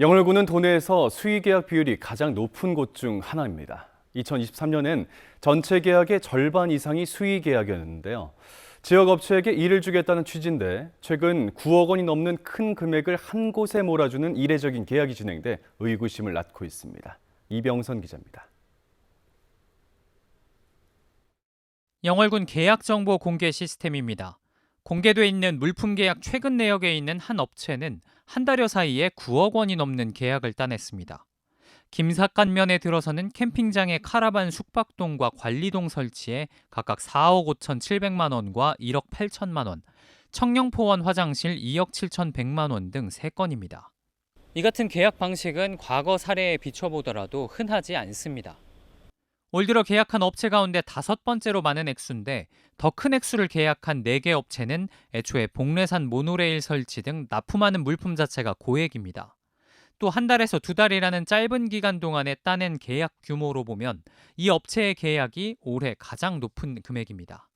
영월군은 도내에서 수의 계약 비율이 가장 높은 곳 중 하나입니다. 2023년엔 전체 계약의 절반 이상이 수의 계약이었는데요. 지역 업체에게 일을 주겠다는 취지인데 최근 9억 원이 넘는 큰 금액을 한 곳에 몰아주는 이례적인 계약이 진행돼 의구심을 낳고 있습니다. 이병선 기자입니다. 영월군 계약 정보 공개 시스템입니다. 공개돼 있는 물품 계약 최근 내역에 있는 한 업체는 한 달여 사이에 9억 원이 넘는 계약을 따냈습니다. 김삿간면에 들어서는 캠핑장의 카라반 숙박동과 관리동 설치에 각각 4억 5천 7백만 원과 1억 8천만 원, 청령포원 화장실 2억 7천 100만 원 등 3건입니다. 이 같은 계약 방식은 과거 사례에 비춰보더라도 흔하지 않습니다. 올 들어 계약한 업체 가운데 다섯 번째로 많은 액수인데 더 큰 액수를 계약한 4개 업체는 애초에 복례산 모노레일 설치 등 납품하는 물품 자체가 고액입니다. 또 한 달에서 두 달이라는 짧은 기간 동안에 따낸 계약 규모로 보면 이 업체의 계약이 올해 가장 높은 금액입니다.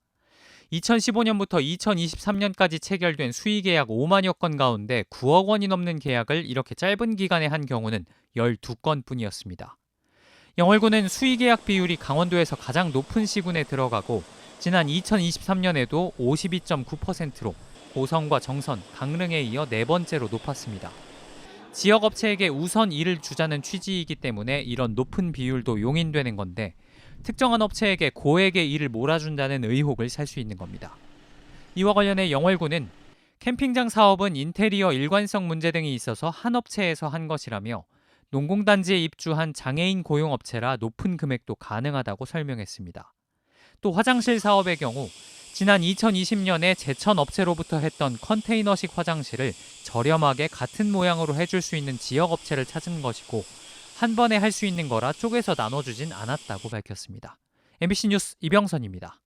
2015년부터 2023년까지 체결된 수의 계약 5만여 건 가운데 9억 원이 넘는 계약을 이렇게 짧은 기간에 한 경우는 12건 뿐이었습니다. 영월군은 수의 계약 비율이 강원도에서 가장 높은 시군에 들어가고 지난 2023년에도 52.9%로 고성과 정선, 강릉에 이어 네 번째로 높았습니다. 지역 업체에게 우선 일을 주자는 취지이기 때문에 이런 높은 비율도 용인되는 건데 특정한 업체에게 고액의 일을 몰아준다는 의혹을 살 수 있는 겁니다. 이와 관련해 영월군은 캠핑장 사업은 인테리어 일관성 문제 등이 있어서 한 업체에서 한 것이라며 농공단지에 입주한 장애인 고용업체라 높은 금액도 가능하다고 설명했습니다. 또 화장실 사업의 경우 지난 2020년에 제천 업체로부터 했던 컨테이너식 화장실을 저렴하게 같은 모양으로 해줄 수 있는 지역 업체를 찾은 것이고 한 번에 할 수 있는 거라 쪼개서 나눠주진 않았다고 밝혔습니다. MBC 뉴스 이병선입니다.